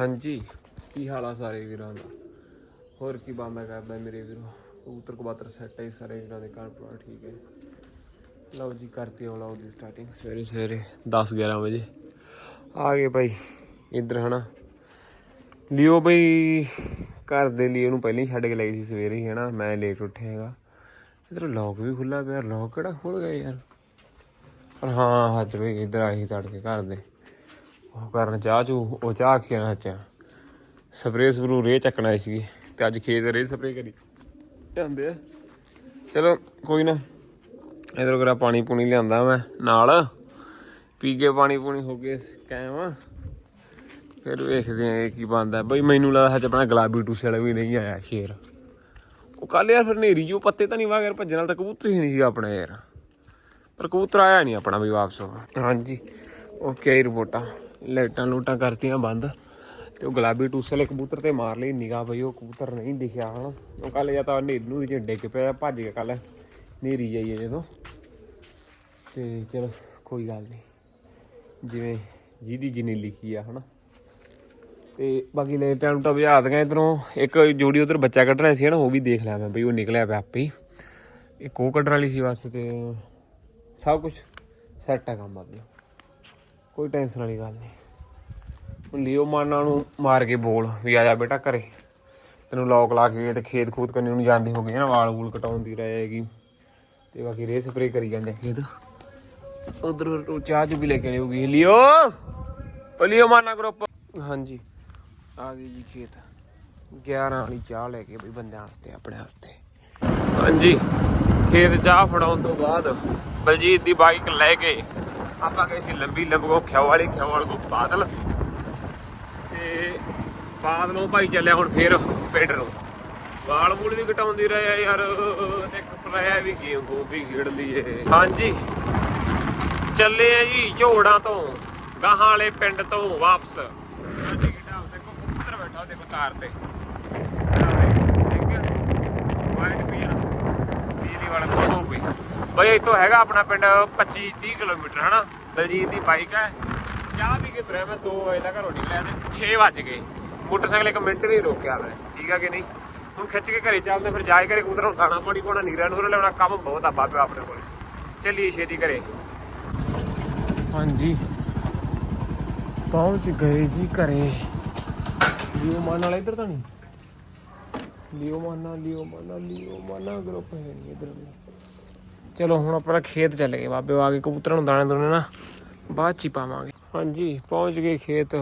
ਹਾਂਜੀ, ਕੀ ਹਾਲ ਆ ਸਾਰੇ ਵੀਰਾਂ ਦਾ? ਹੋਰ ਕੀ ਬੰਦਾ ਕਰਦਾ ਮੇਰੇ ਵੀਰੋ? ਕਬੂਤਰ ਕਬਾਤਰ ਸੈੱਟ ਹੈ ਸਾਰੇ ਵੀਰਾਂ ਦੇ, ਘਰ ਪੂਰਾ ਠੀਕ ਹੈ। ਲਓ ਜੀ ਕਰਤੀ ਹੋ ਲਓ ਦੀ ਸਟਾਰਟਿੰਗ ਸਵੇਰੇ ਸਵੇਰੇ 10 11 ਵਜੇ। ਆ ਗਏ ਭਾਈ ਇੱਧਰ ਹਨਾ। ਲਿਓ ਬਈ, ਘਰ ਦੇ ਲਈ ਉਹਨੂੰ ਪਹਿਲਾਂ ਹੀ ਛੱਡ ਕੇ ਲਈ ਸੀ ਸਵੇਰੇ ਹੀ, ਹਨਾ। ਮੈਂ ਲੇਟ ਉੱਠਿਆ ਹੈਗਾ। ਇੱਧਰ ਲੌਕ ਵੀ ਖੁੱਲਾ ਪਿਆ। ਲੌਕ ਕਿਹੜਾ ਖੁੱਲ ਗਿਆ ਯਾਰ। ਪਰ ਹਾਂ ਹੱਥ ਵੀ ਇੱਧਰ ਆਹੀ ਤੜਕੇ ਘਰ ਦੇ। ਉਹ ਕਰਨ ਚਾਹ ਚੂ, ਉਹ ਚਾਹ ਕੇ ਨਾ ਚਾ ਸਪਰੇਅ ਸਪਰੂ ਰੇ ਚੱਕਣਾ ਆਈ ਸੀਗੀ ਤੇ ਅੱਜ ਖੇਤ ਰੇ ਸਪਰੇਅ ਕਰੀ। ਜਾਂਦੇ ਆ। ਚਲੋ, ਕੋਈ ਨਾ। ਇਧਰੋਂ ਕਰਾ ਪਾਣੀ ਪੂਣੀ ਲਿਆਂਦਾ ਮੈਂ ਨਾਲ। ਪੀ ਕੇ ਪਾਣੀ ਪੂਣੀ ਹੋ ਗਏ ਕਾਇਮ ਫਿਰ ਵੇਖਦੇ ਆ ਕੀ ਬੰਦਾ ਬਈ ਮੈਨੂੰ ਲੱਗਦਾ ਹਜੇ ਆਪਣਾ ਗੁਲਾਬੀ ਟੂਸੇ ਵਾਲਾ ਵੀ ਨਹੀਂ ਆਇਆ ਸ਼ੇਰ। ਉਹ ਕੱਲ ਯਾਰ ਫਿਰ ਨੇਰੀ ਜੋ ਪੱਤੇ ਤਾਂ ਨਹੀਂ ਵਾ ਯਾਰ ਭੱਜਣ ਨਾਲ ਤਾਂ ਕਬੂਤਰ ਹੀ ਨਹੀਂ ਸੀਗਾ ਆਪਣਾ ਯਾਰ। ਪਰ ਕਬੂਤਰ ਆਇਆ ਨਹੀਂ ਆਪਣਾ ਵੀ ਵਾਪਸ। ਹਾਂਜੀ ਓਕੇ ਰਿਪੋਰਟਾਂ ਲਾਈਟਾਂ ਲੂਟਾਂ ਕਰਤੀਆਂ ਬੰਦ ਤੇ ਉਹ ਗੁਲਾਬੀ ਟੂਸੇ ਵਾਲੇ ਕਬੂਤਰ ਤੇ ਮਾਰ ਲਈ। ਨਿਗਾਹ ਬਈ, ਉਹ ਕਬੂਤਰ ਨਹੀਂ ਦਿਖਿਆ ਹਨਾ ਉਹ ਕੱਲ ਜਾਂ ਤਾਂ ਨੇਰੀ ਨੂੰ ਜੇ ਡਿੱਗ ਪਿਆ, ਭੱਜ ਗਿਆ ਕੱਲ ਨੇਰੀ ਜਾਈਏ ਜਦੋਂ। ਤੇ ਚਲੋ, ਕੋਈ ਗੱਲ ਨਹੀਂ। ਜਿਵੇਂ ਜਿਹਦੀ ਜਿੰਨੀ ਲਿਖੀ ਆ, ਹਨਾ। ਤੇ ਬਾਕੀ ਲਾਈਟਾਂ ਲੂਟਾਂ ਬੁਝਾ ਦਈਆਂ ਇਧਰੋਂ। ਇੱਕ ਜੋੜੀ ਉਧਰ ਬੱਚਾ ਕੱਢਣਾ ਸੀ ਨਾ ਉਹ ਵੀ ਦੇਖ ਲਿਆ ਮੈਂ ਬਈ, ਉਹ ਨਿਕਲਿਆ ਪਿਆ ਆਪੇ ਹੀ। ਇੱਕ ਉਹ ਕੱਢਣ ਵਾਲੀ ਸੀ ਬਸ ਤੇ ਸਭ ਕੁਝ ਸੈੱਟ ਹੈ ਕੰਮ ਆਪਣਾ ਕੋਈ ਟੈਨਸ਼ਨ ਵਾਲੀ ਗੱਲ ਨਹੀਂ। ਹੁਣ ਲਿਓ ਮਾਨਾ ਨੂੰ ਮਾਰ ਕੇ ਬੋਲ ਵੀ ਆ ਜਾ ਬੇਟਾ ਘਰੇ। ਤੈਨੂੰ ਲੋਕ ਲਾ ਕੇ ਤੇ ਖੇਤ ਖੂਤ ਕਰਨੇ ਨੂੰ ਜਾਂਦੇ ਹੋ ਗਏ ਨਾ, ਵਾਲ ਵੂਲ ਕਟਾਉਂਦੀ ਰਹੇਗੀ। ਤੇ ਬਾਕੀ ਰੇ ਸਪਰੇ ਕਰੀ ਜਾਂਦੇ ਆ ਖੇਤ। ਉਧਰ ਚਾਹ ਚੁ ਵੀ ਲੈ ਕੇ ਆਣੀ ਹੋਗੀ ਲਿਓ! ਉਹ ਲਿਓ ਮਾਨਾ ਗਰੁੱਪ ਹਾਂਜੀ, ਆ ਗਈ ਜੀ ਖੇਤ। 11 ਵਾਲੀ ਚਾਹ ਲੈ ਕੇ ਬਈ ਬੰਦਿਆਂ ਵਾਸਤੇ, ਆਪਣੇ ਵਾਸਤੇ। ਹਾਂਜੀ, ਖੇਤ ਚਾਹ ਫੜਾਉਣ ਤੋਂ ਬਾਅਦ ਬਲਜੀਤ ਦੀ ਬਾਈਕ ਲੈ ਕੇ ਆਪਾਂ ਗਏ ਸੀ ਲੰਬੀ ਲੰਬਗੋ ਖਿਆw ਵਾਲੀ ਕੋ ਬਾਦਲ। ਤੇ ਬਾਦਲੋਂ ਭਾਈ ਚੱਲਿਆ ਹੁਣ ਫੇਰ ਪਿੰਡ ਨੂੰ। ਵਾਲ ਮੂਲ ਵੀ ਘਟਾਉਂਦੀ ਰਹੇ ਯਾਰ, ਤੇ ਕਪੜਾਇਆ ਵੀ ਗੇਮ ਗੂਮ ਵੀ ਖੇਡ ਲਈਏ। ਹਾਂਜੀ। ਚੱਲੇ ਆ ਜੀ ਝੋੜਾਂ ਤੋਂ, ਗਾਹਾਂ ਵਾਲੇ ਪਿੰਡ ਤੋਂ ਵਾਪਸ। ਹਾਂਜੀ ਕਿਟਾ ਦੇਖੋ ਕਬੂਤਰ ਬੈਠਾ ਉਹਦੇ ਤਾਰ ਤੇ ਵਾਈਟ ਪੀਰ ਬਿਜਲੀ ਵਾਲਾ ਫੋਟੋ ਪਈ ਬਈ ਇੱਥੋਂ ਹੈਗਾ ਆਪਣਾ ਪਿੰਡ 25 30 ਕਿਲੋਮੀਟਰ, ਹਨਾ? ਦਲਜੀਤ ਦੀ ਬਾਈਕ ਹੈ। ਚਾਹ ਪੀ ਕੇ ਤੁਰਿਆ ਮੈਂ 2 ਵਜੇ ਦਾ ਘਰੋਂ ਨਿਕਲਿਆ ਤੇ 6 ਵੱਜ ਗਏ। ਮੋਟਰਸਾਈਕਲ ਇੱਕ ਮਿੰਟ ਨਹੀਂ ਰੋਕਿਆ ਮੈਂ। ਠੀਕ ਆ ਕਿ ਨਹੀਂ? ਹੁਣ ਖਿੱਚ ਕੇ ਘਰੇ ਚੱਲਦੇ, ਫਿਰ ਜਾਏ ਘਰੇ ਕਬੂਤਰ ਨੂੰ ਦਾਣਾ ਪਾਣੀ ਪਾਉਣਾ ਨੀਰਾ ਨੂਰਾ ਲਿਆਉਣਾ, ਕੰਮ ਬਹੁਤ ਆ ਬਾਬੇ ਆਪਣੇ ਕੋਲ। ਚੱਲੀਏ ਛੇਤੀ ਘਰੇ। ਹਾਂਜੀ। ਪਹੁੰਚ ਗਏ ਜੀ ਘਰੇ। ਲਿਓ ਮਾਨ ਵਾਲਾ ਇੱਧਰ ਤਾਂ ਨਹੀਂ? ਲਿਓ ਮਾਨਾ ਲਿਓ ਮਾਨਾ ਲਿਓ ਮਾਨਾ ਗਰੁੱਪ ਹੈ ਨਹੀਂ ਇੱਧਰ ਵੀ। ਚਲੋ ਹੁਣ ਆਪਣਾ ਖੇਤ ਚੱਲ ਗਏ ਬਾਬੇ ਆ ਕੇ ਕਬੂਤਰਾਂ ਨੂੰ ਦਾਣੇ ਦੋਨੇ ਨਾ ਬਾਅਦ ਚ ਹੀ ਪਾਵਾਂਗੇ। ਹਾਂਜੀ ਪਹੁੰਚ ਗਏ ਖੇਤ।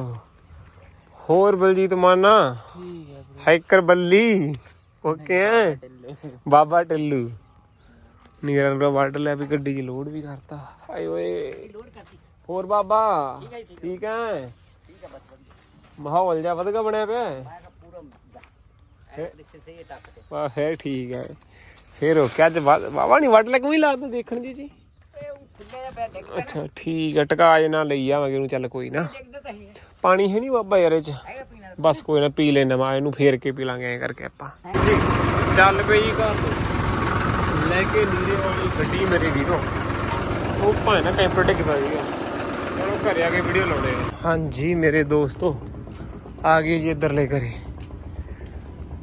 ਹੋਰ ਬਲਜੀਤ ਮਾਨਾ? ਹਾਈਕਰ ਬੱਲੀ। ਓਕੇ ਹੈ ਬਾਬਾ ਟਿੱਲੂ ਨੀਰਾਂ ਨੂੰ ਵੱਢ ਲਿਆ ਵੀ ਗੱਡੀ 'ਚ ਲੋਡ ਵੀ ਕਰਤਾ। ਆਏ ਓਏ। ਹੋਰ ਬਾਬਾ? ਠੀਕ ਹੈ ਮਾਹੌਲ ਜਿਹਾ ਵਧਗਾ ਬਣਿਆ ਪਿਆ? ਹੈ। ਵਾਹ ਫੇਰ ਠੀਕ ਹੈ ਫੇਰ ਉਹ ਕਿਆ ਅੱਜ ਬਾਬਾ ਨਹੀਂ ਵੱਢ ਲੱਗੂ ਹੀ ਲੱਗਦਾ ਦੇਖਣ ਜੀ। ਜੀ ਅੱਛਾ ਠੀਕ ਹੈ ਟਕਾ ਜੇ ਨਾਲ ਲਈ ਆਵਾਂਗੇ ਉਹਨੂੰ ਚੱਲ ਕੋਈ ਨਾ। ਪਾਣੀ ਹੈ ਨਹੀਂ ਬਾਬਾ ਯਾਰ ਇਹ ਚ? ਬਸ ਕੋਈ ਨਾ ਪੀ ਲੈਣਾ ਮੈਂ ਇਹਨੂੰ ਫੇਰ ਕੇ ਪੀ ਲਾਂਗੇ ਐ ਕਰਕੇ ਆਪਾਂ। ਚੱਲ ਪਈ ਘਰ ਨੂੰ। ਲੈ ਕੇ ਨੀਰੇ ਵਾਲੀ ਗੱਡੀ ਮੇਰੇ ਵੀਰੋ। ਉਹ ਭਾਵੇਂ ਨਾ ਟੈਂਪਰ ਡਿੱਗਦਾ ਸੀਗਾ ਚਲੋ ਘਰੇ ਆ ਕੇ ਵੀਡੀਓ ਲਾਉਣੇ ਹਾਂਜੀ ਮੇਰੇ ਦੋਸਤੋ ਆ ਗਏ ਜੀ ਇੱਧਰਲੇ ਘਰੇ।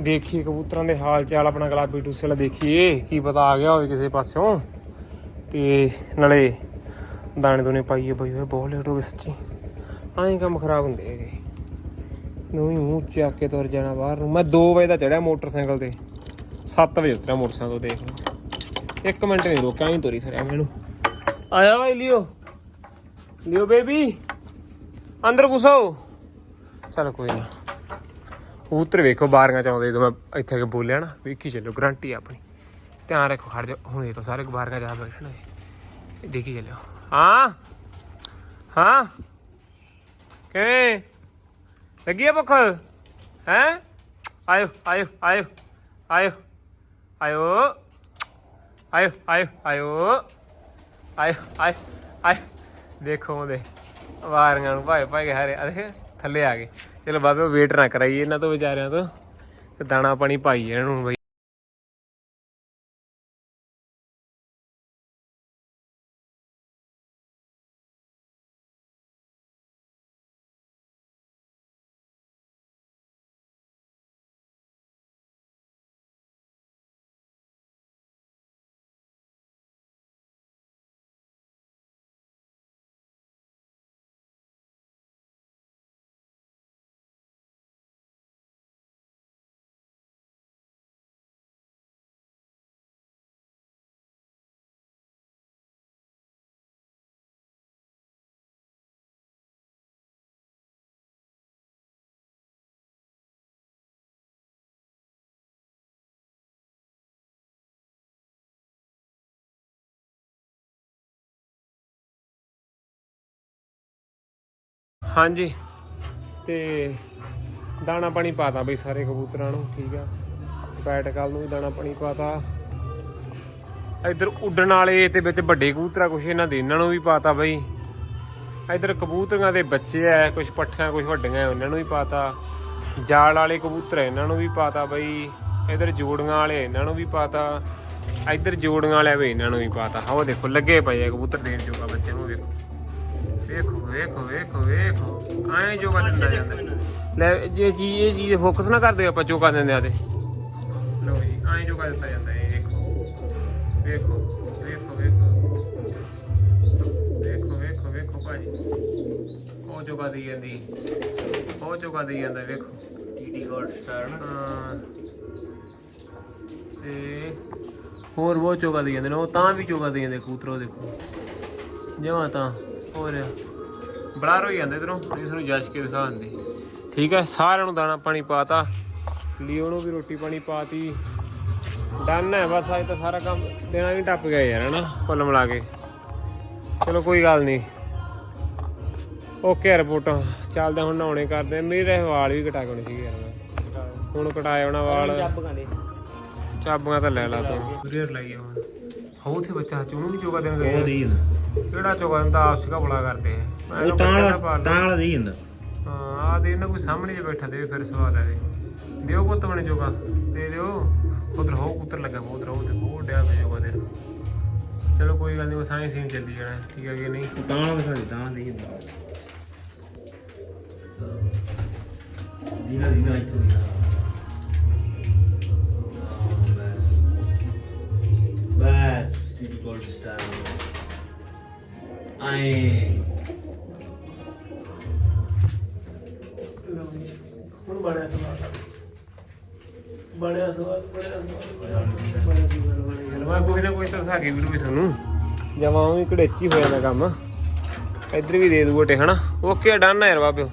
ਦੇਖੀਏ ਕਬੂਤਰਾਂ ਦੇ ਹਾਲ ਚਾਲ, ਆਪਣਾ ਗੁਲਾਬੀ ਟੂਸੇ ਵਾਲਾ ਦੇਖੀਏ, ਕੀ ਪਤਾ ਆ ਗਿਆ ਹੋਵੇ ਕਿਸੇ ਪਾਸਿਓਂ। ਤੇ ਨਾਲੇ ਦਾਣੇ ਦੋਨੇ ਪਾਈਏ ਬਈ ਹੋਏ ਬਹੁਤ ਲੇਟ ਹੋ ਗਏ ਸੱਚੀ। ਐਂ ਕੰਮ ਖਰਾਬ ਹੁੰਦੇ ਹੈਗੇ। ਨੂੰ ਹੀ ਮੂੰਹ ਚੱਕ ਕੇ ਤੁਰ ਜਾਣਾ ਬਾਹਰ ਨੂੰ। ਮੈਂ 2 ਵਜੇ ਦਾ ਚੜਿਆ ਮੋਟਰਸਾਈਕਲ ਤੇ। 7 ਵਜੇ ਉਤਰਿਆ ਮੋਟਰਸਾਈਕਲ ਤੋਂ ਦੇਖ ਲਓ। ਇੱਕ ਮਿੰਟ ਨਹੀਂ ਰੋਕਿਆ ਹੀ ਤੁਰੀ ਫਿਰਿਆ ਮੈਨੂੰ ਆਇਆ ਵਾ ਲਿਓ। ਲਿਓ ਬੇਬੀ। ਅੰਦਰ ਘੁਸੋ ਚਲ ਕੋਈ ਨਾ। ਕਬੂਤਰ ਵੇਖੋ ਬਾਰੀਆਂ ਚ ਆਉਂਦੇ ਜਦੋਂ ਮੈਂ ਇੱਥੇ ਆ ਕੇ ਬੋਲਿਆ ਨਾ ਵੇਖੀ ਚੱਲੋ ਗਰੰਟੀ ਆਪਣੀ ਧਿਆਨ ਰੱਖੋ ਖੜ ਜਾ ਹੁਣ ਇਹ ਤਾਂ ਸਾਰੇ ਬਾਰੀਆਂ ਜਾ ਬੈਠਣਗੇ ਦੇਖੀ ਚੱਲੋ ਹਾਂ ਹਾਂ ਕਿਵੇਂ ਲੱਗੀ ਆ ਭੁੱਖ ਹੈ ਆਇਓ ਆਇਓ ਆਇਓ ਆਇਓ ਆਇਓ ਆਇਓ ਆਇਓ ਆਇਓ ਆਇਓ ਆਇਓ ਆਇਓ ਦੇਖੋ ਉਹਦੇ ਵਾਰੀਆਂ ਨੂੰ ਭਾਏ ਭਾਏ ਹਰੇ ਅਰੇ ਥੱਲੇ ਆ ਗਏ। ਚਲੋ ਬਾਬੇ ਵੇਟ ਨਾ ਕਰਾਈਏ ਇਹਨਾਂ ਤੋਂ ਵਿਚਾਰਿਆਂ ਤੋਂ। ਦਾਣਾ ਪਾਣੀ ਪਾਈਏ ਇਹਨਾਂ ਨੂੰ ਬਈ। ਹਾਂਜੀ। ਤੇ ਦਾਣਾ ਪਾਣੀ ਪਾਤਾ ਬਈ ਸਾਰੇ ਕਬੂਤਰਾਂ ਨੂੰ, ਠੀਕ ਆ। ਬੈਟ ਨੂੰ ਵੀ ਦਾਣਾ ਪਾਣੀ ਪਾਤਾ। ਇੱਧਰ ਉੱਡਣ ਵਾਲੇ ਤੇ ਵਿੱਚ ਵੱਡੇ ਕਬੂਤਰਾ ਕੁਛ ਇਹਨਾਂ ਦੇ, ਇਹਨਾਂ ਨੂੰ ਵੀ ਪਾਤਾ ਬਈ। ਇੱਧਰ ਕਬੂਤਰਾਂ ਦੇ ਬੱਚੇ ਐ ਕੁਛ ਪੱਠੀਆਂ, ਕੁਛ ਵੱਡੀਆਂ ਉਹਨਾਂ ਨੂੰ ਵੀ ਪਾਤਾ। ਜਾਲ ਵਾਲੇ ਕਬੂਤਰ ਇਹਨਾਂ ਨੂੰ ਵੀ ਪਾਤਾ ਬਈ। ਇੱਧਰ ਜੋੜੀਆਂ ਵਾਲੇ ਇਹਨਾਂ ਨੂੰ ਵੀ ਪਾਤਾ। ਇੱਧਰ ਜੋੜੀਆਂ ਵਾਲੇ ਵੀ ਇਹਨਾਂ ਨੂੰ ਵੀ ਪਾਤਾ। ਆਹ ਦੇਖੋ, ਲੱਗੇ ਪਏ ਆ ਕਬੂਤਰ ਦੇਣ ਜੋਗਾ ਬੱਚੇ ਨੂੰ, ਵੇਖੋ। ਵੇਖੋ ਵੇਖੋ ਵੇਖੋ ਵੇਖੋ। ਐਂ ਜੋਗਾ ਦਿੰਦਾ ਜਾਂਦਾ। ਲੈ ਜੇ ਜੀ ਇਹ ਜੀ ਫੋਕਸ ਨਾ ਕਰਦੇ ਆਪਾਂ ਜੋਗਾ ਦਿੰਦੇ ਆ ਤੇ। ਲੋ ਜੀ ਐਂ ਜੋਗਾ ਦਿੱਤਾ ਜਾਂਦਾ ਇਹ ਵੇਖੋ ਵੇਖੋ ਵੇਖੋ ਵੇਖੋ। ਵੇਖੋ ਵੇਖੋ ਵੇਖੋ ਭਾਜੀ। ਉਹ ਜੋਗਾ ਦੀ ਜਾਂਦੀ। ਉਹ ਜੋਗਾ ਦੀ ਜਾਂਦਾ ਵੇਖੋ। ਟੀਟੀ ਗੋਲਡ ਸਟਾਰ ਨਾ। ਹਾਂ। ਤੇ ਹੋਰ ਬਹੁਤ ਚੋਗਾ ਦੇ ਜਾਂਦੇ ਨੇ ਉਹ ਤਾਂ ਵੀ ਚੋਗਾ ਦੇ ਜਾਂਦੇ ਕਬੂਤਰ ਉਹ ਦੇਖੋ। ਜਮਾ ਤਾਂ। ਹੋਰ ਬਲਾਰ ਹੋ ਜਾਂਦੇ ਇਧਰੋਂ। ਇਸ ਨੂੰ ਜੱਜ ਕੇ ਦਿਖਾ ਦਿੰਦੇ ਠੀਕ ਹੈ ਸਾਰਿਆਂ ਨੂੰ ਦਾਣਾ ਪਾਣੀ ਪਾਤਾ। ਲਿਓ ਨੂੰ ਵੀ ਰੋਟੀ ਪਾਣੀ ਪਾਤੀ। ਡਨ ਹੈ ਬਸ ਅੱਜ ਤਾਂ ਸਾਰਾ ਕੰਮ ਦੇਣਾ ਵੀ ਟੱਪ ਗਿਆ ਯਾਰ ਹਨਾ? ਕੁੱਲ ਮਿਲਾ ਕੇ। ਚਲੋ ਕੋਈ ਗੱਲ ਨਹੀਂ ਓਕੇ ਰਿਪੋਰਟ। ਚੱਲਦੇ ਹੁਣ ਨਹਾਉਣੇ ਕਰਦੇ। ਮੇਰੇ ਵਾਲ ਵੀ ਕਟਾ ਕੇ ਆਉਣੇ ਸੀਗੇ ਯਾਰ ਮੈਂ। ਹੁਣ ਕਟਾਏ ਉਹਨਾਂ ਵਾਲ। ਚਾਬੀਆਂ ਤਾਂ ਲੈ ਲਾ ਤੂੰ। ਕੁਰੀਅਰ ਲਾਈਏ ਹੁਣ। ਹੋ ਤੇ ਬੱਚਾ ਚੁਣੂ ਵੀ ਚੋਗਾ ਦੇਣ ਉਹ ਦੇ ਜਾਂਦਾ ਕਿਹੜਾ ਚੋਗਾ ਦਿੰਦਾ ਆਪਸ ਕਾ ਬੁਲਾ ਕਰਦੇ। ਆ ਮੈਂ ਉਹ ਤਾਂ ਬੱਚਾ ਤਾਂ ਵਾਲਾ ਦੇ ਜਾਂਦਾ ਹਾਂ ਆ ਦੇ ਇਹਨਾਂ ਕੋਈ ਸਾਹਮਣੇ ਜੇ ਬੈਠਾ ਦੇ ਫਿਰ ਸਵਾਲ ਹੈ ਦਿਓ ਪੁੱਤ ਬਣੇ ਚੋਗਾ ਦੇ ਦਿਓ। ਉਧਰ ਹੋ ਉਤਰ ਲੱਗਾ ਬਹੁਤ ਰਹੋ ਤੇ ਬਹੁਤ ਡਿਆ ਪਿਆ ਚੋਗਾ ਦੇ ਚਲੋ ਕੋਈ ਗੱਲ ਨਹੀਂ ਉਹ ਸਾਇੰਸ ਹੀ ਚੱਲੀ ਜਾਣਾ ਠੀਕ ਹੈ ਕਿ ਨਹੀਂ? ਤਾਂ ਵਾਲਾ ਦੇ ਤਾਂ ਦੇ ਜਾਂਦਾ ਦੀਨਾ ਦੀਨਾ ਇੱਥੋਂ ਦੀ ਬਸ ਟੀਟੀ ਗੋਲਡ ਸਟਾਰ ਆਏ ਹੁਣ ਬੜਿਆ ਸਵਾਲ ਬੜਿਆ ਸਵਾਲ ਬੜਿਆ ਸਵਾਲ ਮੈਂ ਕੋਈ ਨਾ ਕੋਈ ਤਾਂ ਦਿਖਾ ਕੇ ਵੀਡੀਓ ਤੁਹਾਨੂੰ ਜਮਾਂ ਵੀ ਕੜੇਚੀ ਹੋ ਜਾਂਦਾ ਕੰਮ। ਇੱਧਰ ਵੀ ਦੇ ਦੂ ਗੋਟੇ ਹਨਾ ਓਕੇ ਡਨ ਹੈ ਯਾਰ ਬਾਬਿਓ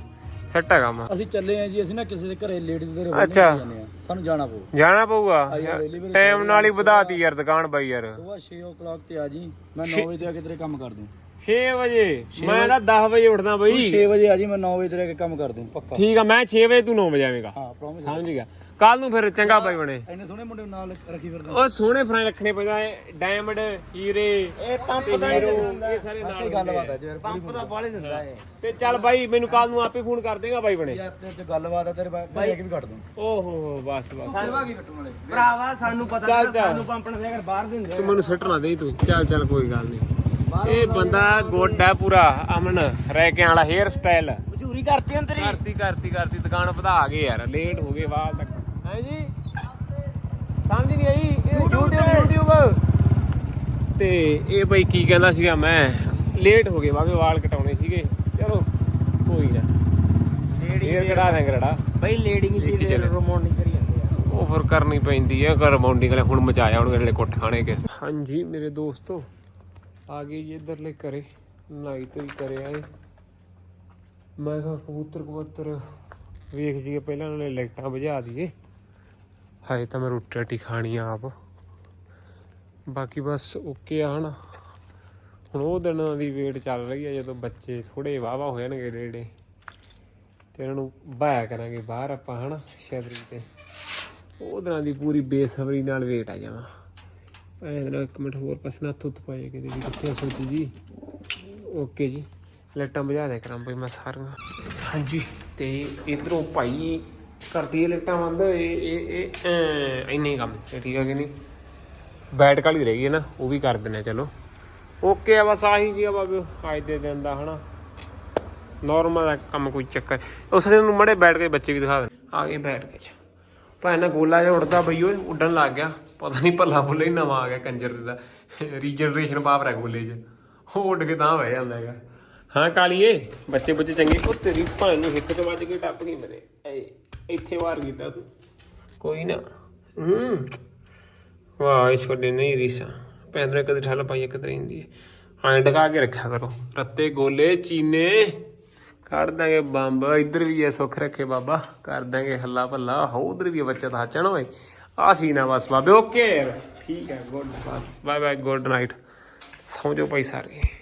ਸੈੱਟ ਹੈ ਕੰਮ ਅਸੀਂ ਚੱਲੇ ਆਂ ਜੀ ਅਸੀਂ ਨਾ ਕਿਸੇ ਦੇ ਘਰੇ ਲੇਡੀਜ਼ ਦੇ ਅੱਛਾ। ਜਾਂਦੇ ਆ। ਸਾਨੂੰ ਜਾਣਾ ਪਊ। ਜਾਣਾ ਪਊਗਾ? ਆਈ ਟਾਈਮ ਨਾਲ ਹੀ ਵਧਾਤੀ ਯਾਰ ਦੁਕਾਨ ਬਾਈ ਯਾਰ। ਸਵੇਰ 6 o'clock ਤੇ ਆ ਜੀ ਮੈਂ 9 ਵਜੇ ਤੇ ਆ ਕੇ ਤੇਰੇ ਕੰਮ ਕਰ ਦੂੰ। 6 ਵਜੇ? ਮੈਂ ਤਾਂ 10 ਵਜੇ ਉੱਠਦਾ ਬਈ। 6 ਵਜੇ ਆ ਜੀ ਮੈਂ 9 ਵਜੇ ਤੇਰੇ ਆ ਕੇ ਕੰਮ ਕਰ ਦੂੰ ਪੱਕਾ। ਠੀਕ ਆ ਮੈਂ 6 ਵਜੇ ਤੂੰ 9 ਵਜੇ ਆਵੇਂਗਾ। ਹਾਂ ਪ੍ਰੋਮਿਸ ਸਮਝ ਗਿਆ। ਕੱਲ ਨੂੰ ਫਿਰ ਚੰਗਾ ਬਾਈ ਬਣੇ। ਇੰਨੇ ਸੋਹਣੇ ਮੁੰਡੇ ਨੂੰ ਨਾਲ ਰੱਖੀ ਫਿਰਦਾ ਉਹ ਸੋਹਣੇ ਫਰਾਂ ਰੱਖਣੇ ਪੈਂਦਾ ਡਾਇਮੰਡ ਹੀਰੇ ਇਹ ਪੰਪ ਦਾ ਇਹ ਸਾਰੇ ਨਾਲ ਇਹ ਗੱਲਬਾਤ ਹੈ ਜੀ ਯਾਰ ਪੰਪ ਦਾ ਬਾਲੇ ਦਿੰਦਾ ਏ ਤੇ ਚੱਲ ਬਾਈ ਮੈਨੂੰ ਕੱਲ ਨੂੰ ਆਪੇ ਫੋਨ ਕਰ ਦੇਗਾ ਬਾਈ ਬਣੇ। ਯਾਰ ਤੇ ਚ ਗੱਲਬਾਤ ਹੈ ਤੇਰੇ ਬਾਈ। ਵੀ ਕੱਟ ਦੂੰ। ਓਹੋ ਹੋ ਬਸ ਬਸ। ਕੀ ਕੱਟਣ ਵਾਲੇ? ਭਰਾਵਾ ਸਾਨੂੰ ਪਤਾ ਸਾਨੂੰ ਪੰਪ ਨੇ ਅਗਰ ਬਾਹਰ ਦਿੰਦੇ ਤੂੰ ਮੈਨੂੰ ਸੱਟ ਨਾ ਦੇ ਤੂੰ। ਚੱਲ ਚੱਲ ਕੋਈ ਗੱਲ ਨਹੀਂ ਇਹ ਬੰਦਾ ਗੋਡਾ ਪੂਰਾ ਅਮਨ ਰਹਿ ਕੇ ਵਾਲਾ ਹੇਅਰ ਸਟਾਈਲ ਮਜ਼ਦੂਰੀ ਕਰਤੀ ਅੰਦਰ ਕਰਤੀ ਕਰਤੀ ਕਰਤੀ ਦੁਕਾਨ ਵਧਾ ਗਏ ਯਾਰ ਲੇਟ ਹੋ ਗਏ ਤੱਕ ਹੈ ਜੀ? ਸਮਝ ਨਹੀਂ ਆਈ। ਇਹ YouTube YouTube ਤੇ। ਇਹ ਬਈ ਕੀ ਕਹਿੰਦਾ ਸੀਗਾ ਮੈਂ? ਲੇਟ ਹੋ ਗਏ ਬਾਬੇ ਵਾਲ ਕਟਾਉਣੇ ਸੀਗੇ। ਚਲੋ ਕੋਈ ਨਾ। ਇਹ ਕਢਾ ਦੇ ਰੜਾ। ਬਈ ਦੇਖੀ ਜੀ ਚੱਲੇ। ਰੋਮਾਂਟਿਕ ਕਰੀ ਜਾਂਦੇ ਆ। ਉਹ ਫਿਰ ਕਰਨੀ ਪੈਂਦੀ ਹੈ ਘਰ ਬਾਉਂਡਿੰਗ ਵਾਲੇ ਹੁਣ ਮਚਾਇਆ ਹੁਣ ਅਗਲੇ ਕੁੱਟ ਖਾਣੇ ਕੇ। ਹਾਂਜੀ ਮੇਰੇ ਦੋਸਤੋ ਆ ਗਏ ਜੀ ਇੱਧਰਲੇ ਘਰੇ। ਨਾਈ ਤੋਂ ਹੀ ਕਰੇ ਆਏ ਮੈਂ ਕਿਹਾ ਕਬੂਤਰ ਕਬੂਤਰ ਵੇਖ ਜੀਏ ਪਹਿਲਾਂ ਨਾਲੇ ਲਾਈਟਾਂ ਬੁਝਾ ਦਈਏ। ਹਾਏ ਤਾਂ ਮੈਂ ਰੋਟੀ ਰਾਟੀ ਖਾਣੀ ਆ ਆਪ। ਬਾਕੀ ਬਸ ਓਕੇ ਆ ਹਨਾ। ਹੁਣ ਉਹ ਦਿਨਾਂ ਦੀ ਵੇਟ ਚੱਲ ਰਹੀ ਹੈ ਜਦੋਂ ਬੱਚੇ ਥੋੜੇ ਵਾਵਾ ਹੋ ਜਾਣਗੇ ਡੇੜੇ ਤੇ ਉਹਨਾਂ ਨੂੰ ਬਾਇਆ ਕਰਾਂਗੇ ਬਾਹਰ ਆਪਾਂ ਹਨਾ ਸ਼ੈਦਰੀ ਤੇ। ਉਹ ਦਿਨਾਂ ਦੀ ਪੂਰੀ ਬੇਸਬਰੀ ਨਾਲ ਵੇਟ ਆ ਜਾਵਾਂ। ਐਂ ਇੱਕ ਮਿੰਟ ਹੋਰ ਪਸਨਾ ਤੁੱਤ ਪਾਏ ਕਿਤੇ ਵੀ ਕਿੱਥੇ ਆ ਸੋਚੀ ਜੀ। ਓਕੇ ਜੀ। ਲਾਈਟਾਂ ਬੁਝਾ ਦੇ ਕਰਾਂ ਬਈ ਮੈਂ ਸਾਰੀਆਂ। ਹਾਂਜੀ। ਤੇ ਇਧਰੋਂ ਭਾਈ ਕਰਦੀ ਇਹ ਲਾਈਟਾਂ ਬੰਦ ਇਹ ਇਹ ਇਹ ਐਂ, ਇੰਨੇ ਹੀ ਕੰਮ ਠੀਕ ਹੈ ਕਿ ਨਹੀਂ? ਬੈਟ ਕਾਲੀ ਰਹਿ ਗਈ ਹੈ ਨਾ ਉਹ ਵੀ ਕਰ ਦਿੰਦੇ ਚਲੋ। ਓਕੇ ਆ ਬਸ ਆਹੀ ਸੀਗਾ ਬਾਬੇ ਅੱਜ ਦੇ ਦਿਨ ਦਾ ਹਨਾ। ਨਾਰਮਲ ਕੰਮ ਕੋਈ ਚੱਕਰ। ਉਸ ਦਿਨ ਨੂੰ ਮੜੇ ਬੈਠ ਕੇ ਬੱਚੇ ਵੀ ਦਿਖਾ ਦੇ ਆ ਗਏ ਬੈਠ ਕੇ ਭਾਵੇਂ ਨਾ ਗੋਲਾ ਜਿਹਾ ਉੱਡਦਾ ਬਈ ਉੱਡਣ ਲੱਗ ਗਿਆ। ਪਤਾ ਨਹੀਂ ਭੱਲਾ ਭੁੱਲਾ ਹੀ ਨਵਾਂ ਆ ਗਿਆ ਕੰਜਰ ਦਾ ਰੀਜਨਰੇਸ਼ਨ ਪਾਵਰ ਹੈ ਗੋਲੇ 'ਚ। ਉਹ ਉੱਡ ਕੇ ਤਾਂ ਬਹਿ ਜਾਂਦਾ ਹੈਗਾ। ਹਾਂ, ਕਾਲੀਏ। ਬੱਚੇ ਬੁੱਚੇ ਚੰਗੇ? ਉਹ ਤੇਰੀ ਭਾਂ ਨੂੰ ਹਿੱਕ 'ਚ ਵੱਜ ਕੇ ਟੱਪ ਗਈ ਮੇਰੇ। ਏ ਇੱਥੇ ਵਾਰ ਕੀਤਾ ਤੂੰ। ਕੋਈ ਨਾ। ਹੂੰ। ਵਾਹ, ਇਸ ਵੱਡੇ ਨਹੀਂ ਰੀਸਾ। ਪੈਂਦਰੇ ਕਦੇ ਠੱਲ ਪਾਈ, ਇੱਕ ਤਰੀ ਹੁੰਦੀ ਹੈ। ਐਂ ਡਕਾ ਕੇ ਰੱਖਿਆ ਕਰੋ। ਰੱਤੇ, ਗੋਲੇ, ਚੀਨੇ। ਕੱਢ ਦਾਂਗੇ ਬੰਬ। ਇੱਧਰ ਵੀ ਐ ਸੁੱਖ ਰੱਖੇ ਬਾਬਾ। ਕਰ ਦਾਂਗੇ ਹੱਲਾ ਭੱਲਾ। ਹੋ ਉਧਰ ਵੀ ਹੈ ਬੱਚਾ ਤਾਂ ਹੱਚਣ ਓਏ ਆ ਸੀ ਨਾ ਬਸ, ਬਾਬੇ। ਓਕੇ ਠੀਕ ਹੈ ਗੁੱਡ ਬਸ ਬਾਏ ਬਾਏ ਗੁੱਡ ਨਾਈਟ ਸੌਂ ਜਾਓ ਭਾਈ ਸਾਰੇ।